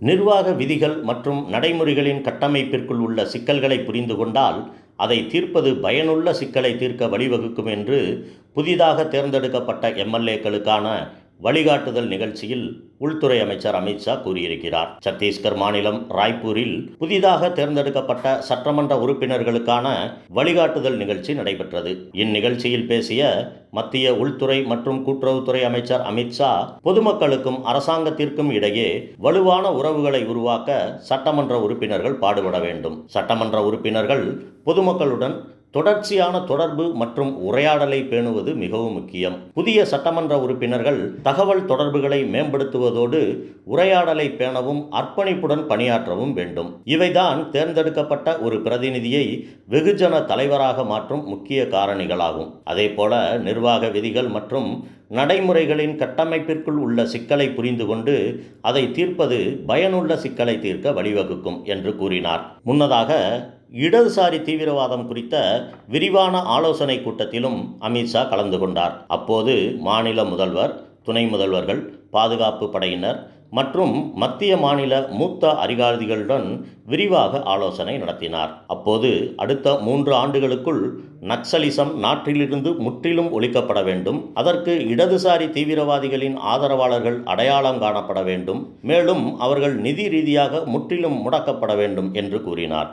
நிர்வாக விதிகள் மற்றும் நடைமுறைகளின் கட்டமைப்பிற்குள் உள்ள சிக்கல்களை புரிந்து கொண்டால் அதை தீர்ப்பது பயனுள்ள சிக்கலை தீர்க்க வழிவகுக்கும் என்று புதிதாக தேர்ந்தெடுக்கப்பட்ட எம்எல்ஏக்களுக்கான வழிகாட்டுதல் நிகழ்ச்சியில் உள்துறை அமைச்சர் அமித்ஷா கூறியிருக்கிறார். சத்தீஸ்கர் மாநிலம் ராய்ப்பூரில் புதிதாக தேர்ந்தெடுக்கப்பட்ட சட்டமன்ற உறுப்பினர்களுக்கான வழிகாட்டுதல் நிகழ்ச்சி நடைபெற்றது. இந்நிகழ்ச்சியில் பேசிய மத்திய உள்துறை மற்றும் கூட்டுறவுத்துறை அமைச்சர் அமித்ஷா பொதுமக்களுக்கும் அரசாங்கத்திற்கும் இடையே வலுவான உறவுகளை உருவாக்க சட்டமன்ற உறுப்பினர்கள் பாடுபட வேண்டும். சட்டமன்ற உறுப்பினர்கள் பொதுமக்களுடன் தொடர்ச்சியான தொடர்பு மற்றும் உரையாடலை பேணுவது மிகவும் முக்கியம். புதிய சட்டமன்ற உறுப்பினர்கள் தகவல் தொடர்புகளை மேம்படுத்துவதோடு உரையாடலை பேணவும் அர்ப்பணிப்புடன் பணியாற்றவும் வேண்டும். இவைதான் தேர்ந்தெடுக்கப்பட்ட ஒரு பிரதிநிதியை வெகுஜன தலைவராக மாற்றும் முக்கிய காரணிகளாகும். அதேபோல நிர்வாக விதிகள் மற்றும் நடைமுறைகளின் கட்டமைப்பிற்குள் உள்ள சிக்கலை புரிந்து கொண்டு அதை தீர்ப்பது பயனுள்ள சிக்கலை தீர்க்க வழிவகுக்கும் என்று கூறினார். முன்னதாக இடதுசாரி தீவிரவாதம் குறித்த விரிவான ஆலோசனை கூட்டத்திலும் அமித்ஷா கலந்து கொண்டார். அப்போது மாநில முதல்வர் துணை முதல்வர்கள் பாதுகாப்பு படையினர் மற்றும் மத்திய மாநில மூத்த அதிகாரிகளுடன் விரிவாக ஆலோசனை நடத்தினார். அப்போது அடுத்த மூன்று ஆண்டுகளுக்குள் நக்சலிசம் நாட்டிலிருந்து முற்றிலும் ஒழிக்கப்பட வேண்டும். அதற்கு இடதுசாரி தீவிரவாதிகளின் ஆதரவாளர்கள் அடையாளம் காணப்பட வேண்டும். மேலும் அவர்கள் நிதி ரீதியாக முற்றிலும் முடக்கப்பட வேண்டும் என்று கூறினார்.